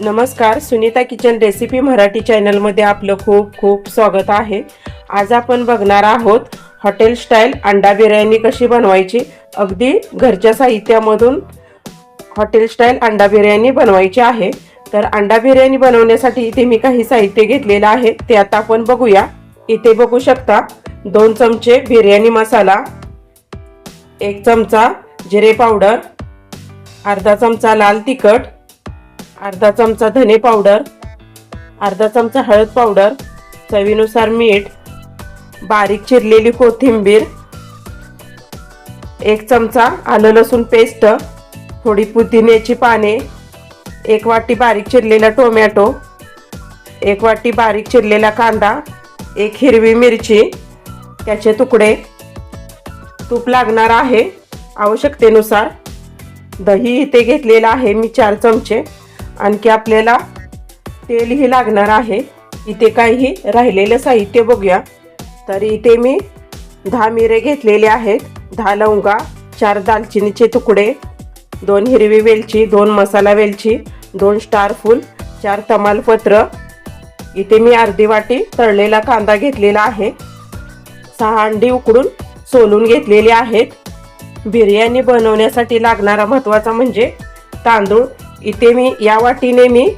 नमस्कार Sunita kitchen recipe Marathi चॅनलमध्ये आपलं खूप खूप स्वागत आहे. आज आपण बघणार आहोत हॉटेल स्टाईल अंडा बिर्याणी कशी बनवायची अगदी घरच्या साहित्यामधून हॉटेल स्टाईल अंडा बिर्याणी बनवायची आहे. तर अंडा बिर्याणी बनवण्यासाठी इथे मी काही साहित्य घेतलेलं आहे ते आता आपण बघूया. इथे बघू शकता दोन चमचे बिर्याणी मसाला एक चमचा जिरे पावडर अर्धा चमचा लाल तिखट अर्धा चमचा धने पावडर अर्धा चमचा हळद पावडर चवीनुसार मीठ बारीक चिरलेली कोथिंबीर एक चमचा आलं लसूण पेस्ट थोडी पुदिन्याची पाने एक वाटी बारीक चिरलेला टोमॅटो एक वाटी बारीक चिरलेला कांदा एक हिरवी मिरची त्याचे तुकडे. तूप लागणार आहे आवश्यकतेनुसार. दही इथे घेतलेलं आहे मी चार चमचे. आणखी आपल्याला तेलही लागणार आहे. इथे काही राहिलेलं साहित्य बघूया. तर इथे मी दहा मिरे घेतलेले आहेत. दहा लवंगा चार दालचिनीचे तुकडे दोन हिरवी वेलची दोन मसाला वेलची दोन स्टार फूल चार तमालपत्र. इथे मी अर्धी वाटी तळलेला कांदा घेतलेला आहे. सहा अंडी उकडून सोलून घेतलेले आहेत. बिर्याणी बनवण्यासाठी लागणारा महत्त्वाचा म्हणजे तांदूळ. इथे मी या वाटीने मी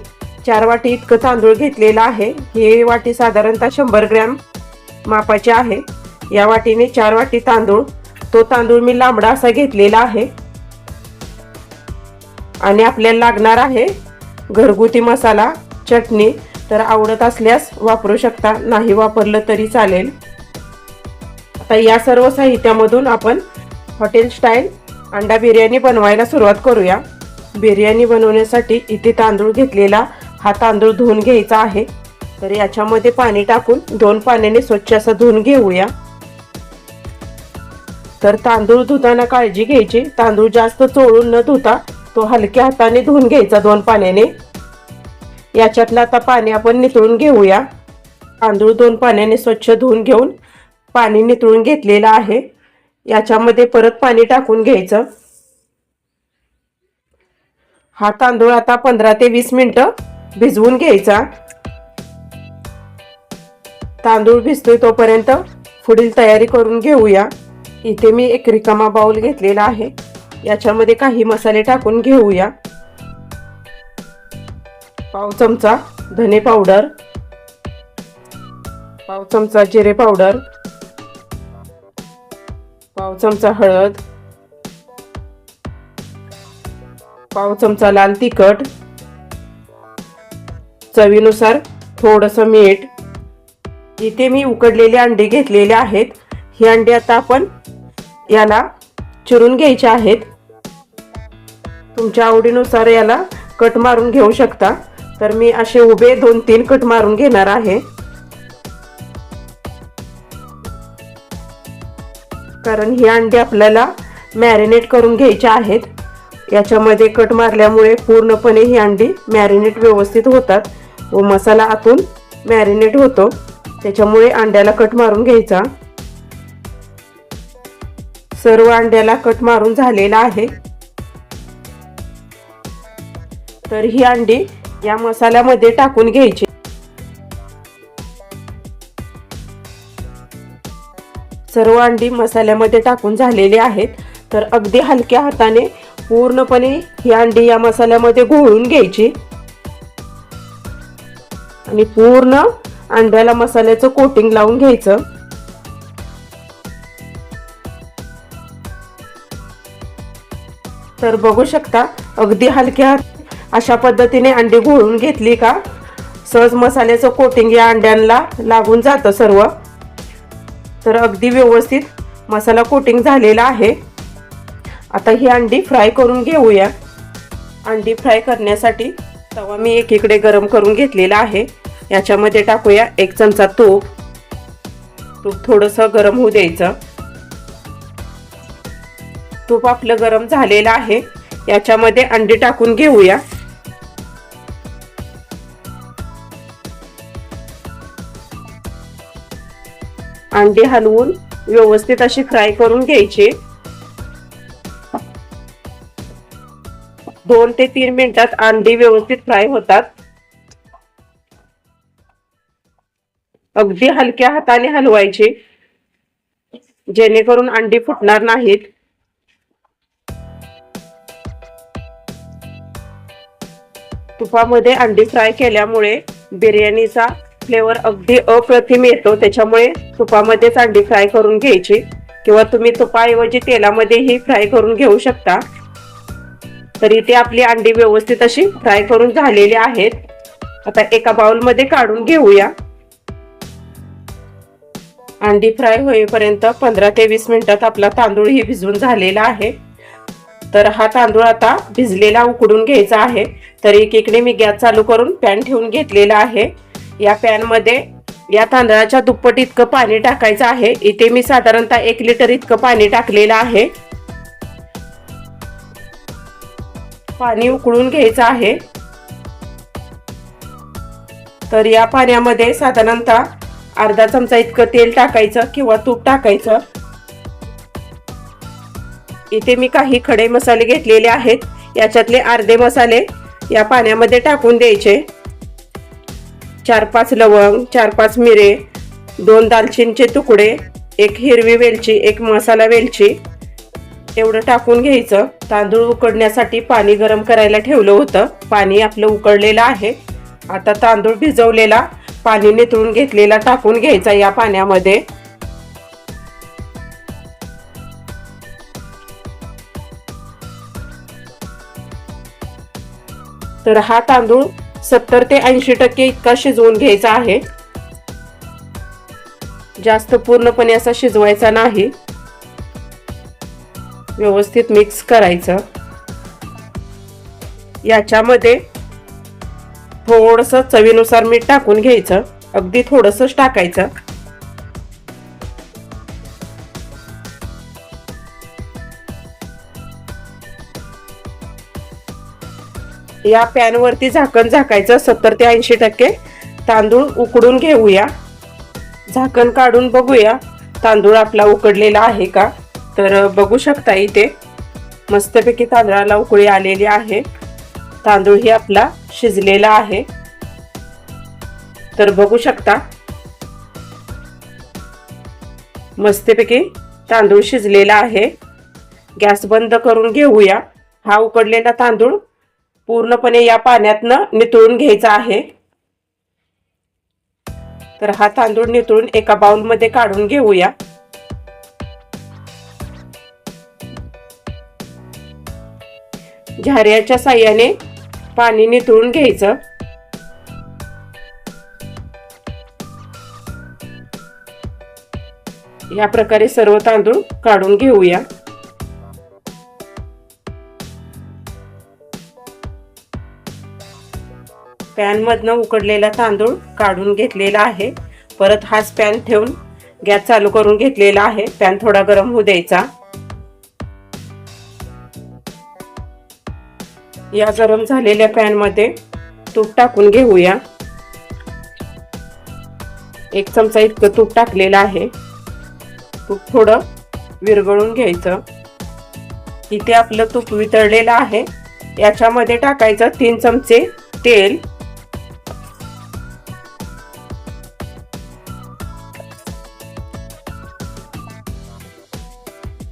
चार वाटी इतकं तांदूळ घेतलेलं आहे. ही वाटी साधारणतः शंभर ग्रॅम मापाची आहे. या वाटीने चार वाटी तांदूळ तो तांदूळ मी लांबडा असा घेतलेला आहे. आणि आपल्याला लागणार आहे घरगुती मसाला चटणी. तर आवडत असल्यास वापरू शकता नाही वापरलं तरी चालेल. आता या सर्व साहित्यामधून आपण हॉटेल स्टाईल अंडा बिर्याणी बनवायला सुरुवात करूया. बिर्याणी बनवण्यासाठी इथे तांदूळ घेतलेला हा तांदूळ धुवून घ्यायचा आहे. तर याच्यामध्ये पाणी टाकून दोन पाण्याने स्वच्छ असं धुवून घेऊया. तर तांदूळ धुताना काळजी घ्यायची. तांदूळ जास्त चोळून न धुता तो हलक्या हाताने धुवून घ्यायचा दोन पाण्याने. याच्यातलं आता पाणी आपण नितळून घेऊया. तांदूळ दोन पाण्याने स्वच्छ धुवून घेऊन पाणी नितळून घेतलेलं आहे. याच्यामध्ये परत पाणी टाकून घ्यायचं. हा तांदूळ आता पंधरा ते वीस मिनिटं भिजवून घ्यायचा. तांदूळ भिजतोय तोपर्यंत पुढील तयारी करून घेऊया. इथे मी एक रिकामा बाउल घेतलेला आहे. याच्यामध्ये काही मसाले टाकून घेऊया. पाव चमचा धने पावडर. पाव चमचा जिरे पावडर. पाव चमचा हळद. पाव चमचा लाल तिखट. चवीनुसार थोडंसं मीठ. इथे मी उकडलेले अंडे घेतलेले आहेत. ही अंडी आता आपण याला चिरून घ्यायचे आहेत. तुमच्या आवडीनुसार याला कट मारून घेऊ शकता. तर मी असे उभे दोन तीन कट मारून घेणार आहे. कारण ही अंडी आपल्याला मॅरिनेट करून घ्यायचे आहेत. याच्यामध्ये कट मारल्यामुळे पूर्णपणे ही अंडी मॅरिनेट व्यवस्थित होतात. व मसाला आतून मॅरिनेट होतो. त्याच्यामुळे अंड्याला कट मारून घ्यायचा. सर्व अंड्याला कट मारून झालेला आहे. तर ही अंडी या मसाल्यामध्ये टाकून घ्यायची. सर्व अंडी मसाल्यामध्ये टाकून झालेली आहेत. तर अगदी हलक्या हाताने पूर्णपणे ही अंडी या मसाल्यामध्ये घोळून घ्यायची. आणि पूर्ण अंड्याला मसाल्याचं कोटिंग लावून घ्यायचं. तर बघू शकता अगदी हलक्या अशा पद्धतीने अंडी घोळून घेतली का? सहज मसाल्याचं कोटिंग या अंड्यांना लागून जातं सर्व. तर अगदी व्यवस्थित मसाला कोटिंग झालेला आहे. आता ही अंडी फ्राय करून घेऊया. अंडी फ्राय करण्यासाठी तवा मी एकीकडे गरम करून घेतलेला आहे. याच्यामध्ये टाकूया एक चमचा तूप. तूप थोडंसं गरम होऊ द्यायचं. तूप आपलं गरम झालेलं आहे. याच्यामध्ये अंडी टाकून घेऊया. अंडी हलवून व्यवस्थित अशी फ्राय करून घ्यायची. दोन ते तीन मिनिटात अंडी व्यवस्थित फ्राय होतात. अगदी हलक्या हाताने हलवायची. जेणेकरून अंडी फुटणार नाहीत. तुपामध्ये अंडी फ्राय केल्यामुळे बिर्याणीचा फ्लेवर अगदी अप्रतिम येतो. त्याच्यामुळे तुपामध्येच अंडी फ्राय करून घ्यायची. किंवा तुम्ही तुपाऐवजी तेलामध्येही फ्राय करून घेऊ शकता. तर इथे आपली अंडी व्यवस्थित अशी फ्राय करून झालेली आहेत. आता एका बाउलमध्ये काढून घेऊया. अंडी फ्राय होईपर्यंत पंधरा ते वीस मिनिटात आपला तांदूळ ही भिजवून झालेला आहे. तर हा तांदूळ आता भिजलेला उकडून घ्यायचा आहे. तर एकीकडे मी गॅस चालू करून पॅन ठेवून घेतलेला आहे. या पॅनमध्ये या तांदळाच्या दुप्पट इतकं पाणी टाकायचं आहे. इथे मी साधारणतः एक लिटर इतकं पाणी टाकलेलं आहे. पाणी उकळून घ्यायचं आहे. तर या पाण्यामध्ये साधारणतः अर्धा चमचा इतकं तेल टाकायचं किंवा तूप टाकायचं. इथे मी काही खडे मसाले घेतलेले आहेत. याच्यातले अर्धे मसाले या पाण्यामध्ये टाकून द्यायचे. चार पाच लवंग चार पाच मिरे दोन दालचिनीचे तुकडे एक हिरवी वेलची एक मसाला वेलची एवढं टाकून घ्यायचं. तांदूळ उकडण्यासाठी पाणी गरम करायला ठेवलं होतं. पाणी आपलं उकडलेलं आहे. आता तांदूळ भिजवलेला पाणी नितळून घेतलेला टाकून घ्यायचा या पाण्यामध्ये. तर हा तांदूळ सत्तर ते ऐंशी टक्के इतका शिजवून घ्यायचा आहे. जास्त पूर्णपणे असा शिजवायचा नाही. व्यवस्थित मिक्स करायचं. याच्यामध्ये थोडंसं चवीनुसार मीठ टाकून घ्यायचं. अगदी थोडंसंच टाकायचं. या पॅनवरती झाकण झाकायचं सत्तर ते ऐंशी टक्के. तांदूळ उकडून घेऊया. झाकण काढून बघूया. तांदूळ आपला उकडलेला आहे का? तर बघू शकता इथे. मस्तपैकी तांदळाला उकळी आलेली आहे. तांदूळ ही आपला शिजलेला आहे. तर बघू शकता. मस्तपैकी तांदूळ शिजलेला आहे. गॅस बंद करून घेऊया. हा उकडलेला तांदूळ पूर्णपणे या पाण्यातनं नितळून घ्यायचा आहे. तर हा तांदूळ नितळून एका बाउलमध्ये काढून घेऊया. झाऱ्याच्या साह्याने पाणी निथळून घ्यायचं. या प्रकारे सर्व तांदूळ काढून घेऊया. पॅनमधनं उकडलेला तांदूळ काढून घेतलेला आहे. परत हाच पॅन ठेवून गॅस चालू करून घेतलेला आहे. पॅन थोडा गरम होऊ द्यायचा. या गरम झालेल्या पॅनमध्ये तूप टाकून घेऊया. एक चमचा इतकं तूप टाकलेलं आहे. तूप थोडं विरघळून घ्यायचं. इथे आपलं तूप वितळलेलं आहे. याच्यामध्ये टाकायचं तीन चमचे तेल.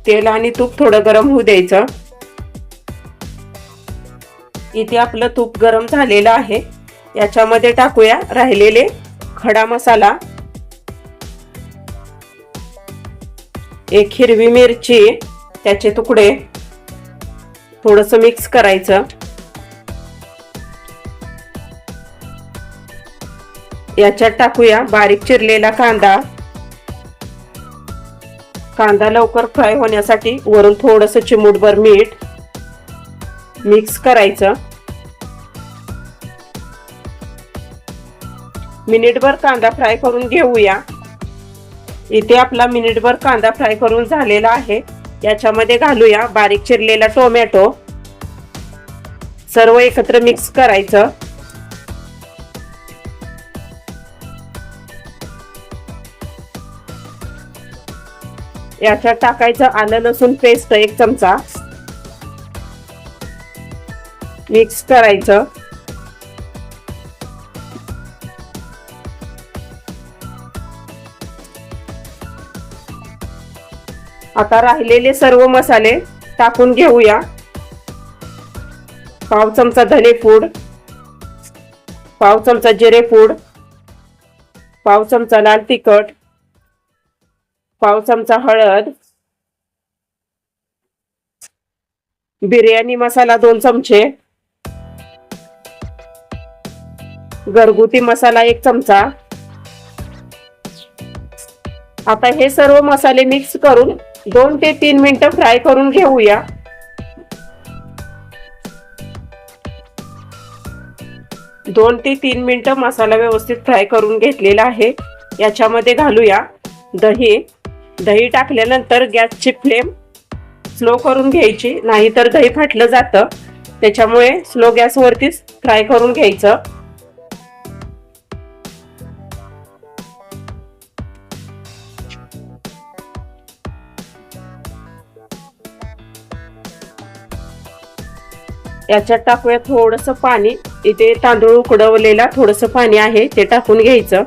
तेल आणि तूप थोडं गरम होऊ द्यायचं. इथे आपलं तूप गरम झालेलं आहे. याच्यामध्ये टाकूया राहिलेले खडा मसाला. एक हिरवी मिरची त्याचे तुकडे. थोडस मिक्स करायचं. याच्यात टाकूया बारीक चिरलेला कांदा. कांदा लवकर फ्राय होण्यासाठी वरून थोडस चिमूटभर मीठ. मिक्स करायचं. मिनिटभर कांदा फ्राय करून घेऊया. इथे आपला मिनिटभर कांदा फ्राय करून झालेला आहे. याच्यामध्ये घालूया बारीक चिरलेला टोमॅटो. सर्व एकत्र मिक्स करायचं. याच्यात टाकायचं आलं लसूण पेस्ट एक चमचा. मिक्स करायचं. आता राहिलेले सर्व मसाले टाकून घेऊया. पाव चमचा धने पूड पाव चमचा जिरे पूड पाव चमचा लाल तिखट पाव चमचा हळद बिर्याणी मसाला दोन चमचे घरगुती मसाला एक चमचा. आता हे सर्व मसाले मिक्स करून दोन ते तीन मिनिटं फ्राय करून घेऊया. दोन ते तीन मिनिटं मसाला व्यवस्थित फ्राय करून घेतलेला आहे. याच्यामध्ये घालूया दही. दही टाकल्यानंतर गॅसची फ्लेम स्लो करून घ्यायची. नाहीतर दही फाटलं जातं. त्याच्यामुळे स्लो गॅसवरतीच फ्राय करून घ्यायचं. याच्यात टाकूया थोडस पाणी. इथे तांदूळ उकडवलेला थोडस पाणी आहे ते टाकून घ्यायचं.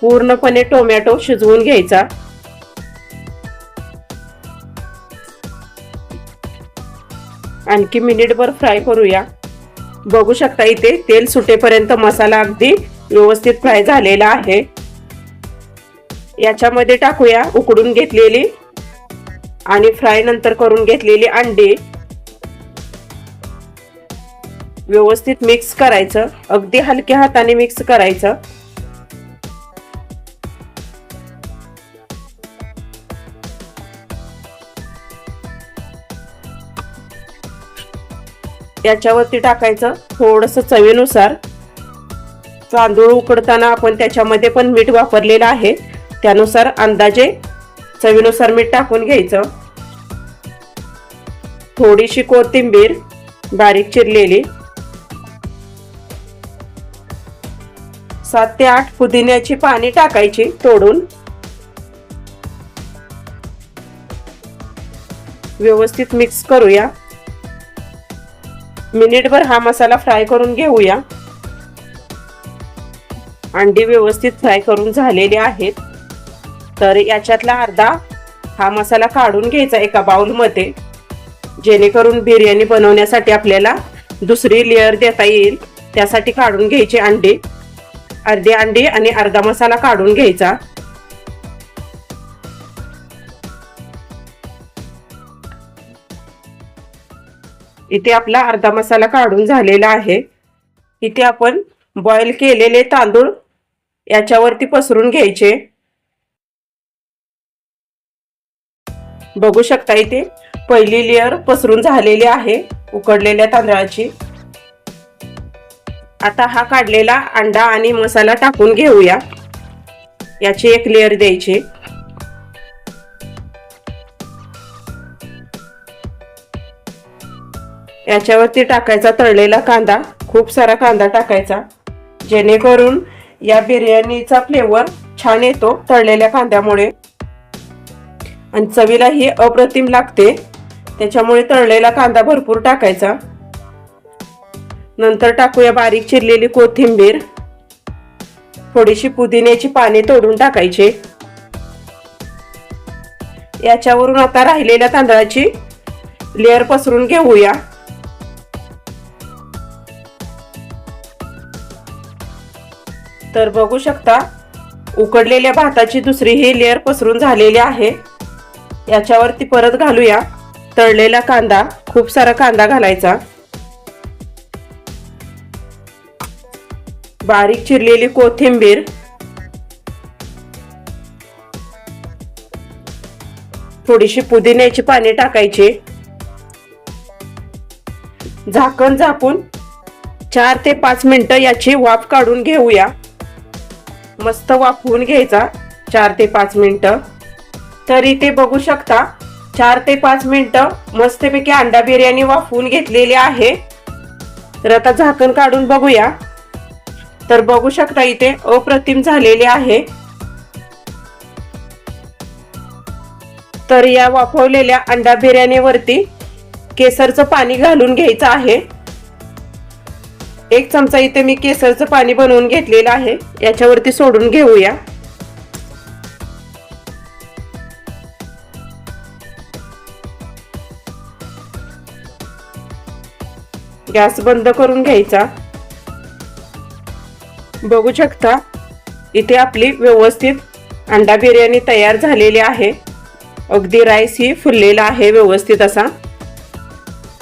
पूर्णपणे टोमॅटो शिजवून घ्यायचा. आणखी मिनिटभर फ्राय करूया. बघू शकता इथे तेल सुटेपर्यंत मसाला अगदी व्यवस्थित फ्राय झालेला आहे. याच्यामध्ये टाकूया उकडून घेतलेली आणि फ्राय नंतर करून घेतलेली अंडी. व्यवस्थित मिक्स करायचं. अगदी हलक्या हाताने मिक्स करायचं. याच्यावरती टाकायचं थोडस चवीनुसार. तांदूळ उकडताना आपण त्याच्यामध्ये पण मीठ वापरलेलं आहे. त्यानुसार अंदाजे चवीनुसार मीठ टाकून घ्यायचं. थोडीशी कोथिंबीर बारीक चिरलेली. सात ते आठ पुदिन्याची पाणी टाकायची तोडून. व्यवस्थित मिक्स करूया. मिनिटभर हा मसाला फ्राय करून घेऊया. अंडी व्यवस्थित फ्राय करून झालेले आहेत. तर याच्यातला अर्धा हा मसाला काढून घ्यायचा एका बाउलमध्ये. जेणेकरून बिर्याणी बनवण्यासाठी आपल्याला दुसरी लेअर देता येईल. त्यासाठी काढून घ्यायची अंडी. अर्धी अंडी आणि अर्धा मसाला काढून घ्यायचा. इथे आपला अर्धा मसाला काढून झालेला आहे. इथे आपण बॉईल केलेले तांदूळ याच्यावरती पसरून घ्यायचे. बघू शकता इथे पहिली लेअर पसरून झालेली आहे उकडलेल्या तांदळाची. आता हा काढलेला अंडा आणि मसाला टाकून घेऊया. याची एक लेअर द्यायची. याच्यावरती टाकायचा तळलेला कांदा खूप सारा कांदा टाकायचा. जेणेकरून या बिर्याणीचा फ्लेवर छान येतो तळलेल्या कांद्यामुळे. आणि चवीला ही अप्रतिम लागते. त्याच्यामुळे तळलेला कांदा भरपूर टाकायचा. नंतर टाकूया बारीक चिरलेली कोथिंबीर. थोडीशी पुदिन्याची पाने तोडून टाकायचे. याच्यावरून आता राहिलेल्या तांदळाची लेअर पसरून घेऊया. तर बघू शकता उकडलेल्या भाताची दुसरी ही लेअर पसरून झालेली आहे. याच्यावरती परत घालूया. तळलेला कांदा खूप सारा कांदा घालायचा. बारीक चिरलेली कोथिंबीर. थोडीशी पुदिन्याची पाने टाकायची. झाकण झाकून चार ते पाच मिनिटं याची वाफ काढून घेऊया. मस्त वाफवून घ्यायचा चार ते पाच मिनिटं. तरी ते बघू शकता चार ते पाच मिनिटं मस्तपैकी अंडा बिर्याणी वाफवून घेतलेली आहे. तर आता झाकण काढून बघूया. तर बघू शकता इथे अप्रतिम झालेले आहे. तर या वाफवलेल्या अंडा बिर्याणीवरती केसरचं पाणी घालून घ्यायचं आहे. एक चमचा इथे मी केसरचं पाणी बनवून घेतलेलं आहे. याच्यावरती सोडून घेऊया. गॅस बंद करून घ्यायचा. बघू शकता इथे आपली व्यवस्थित अंडा बिर्याणी तयार झालेली आहे. अगदी राईस ही फुललेला आहे व्यवस्थित असा.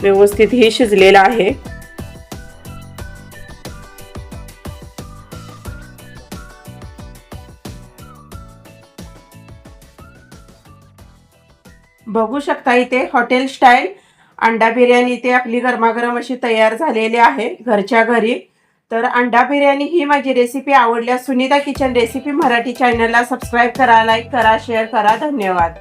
व्यवस्थित ही शिजलेला आहे. बघू शकता इथे हॉटेल स्टाईल अंडा बिर्याणी इथे आपली गरमागरम अशी तयार झालेली आहे. घरच्या घरी तर अंडा बिर्याणी ही माझी रेसिपी आवडल्यास सुनीता किचन रेसिपी मराठी चॅनलला सबस्क्राईब करा लाईक करा शेअर करा. धन्यवाद.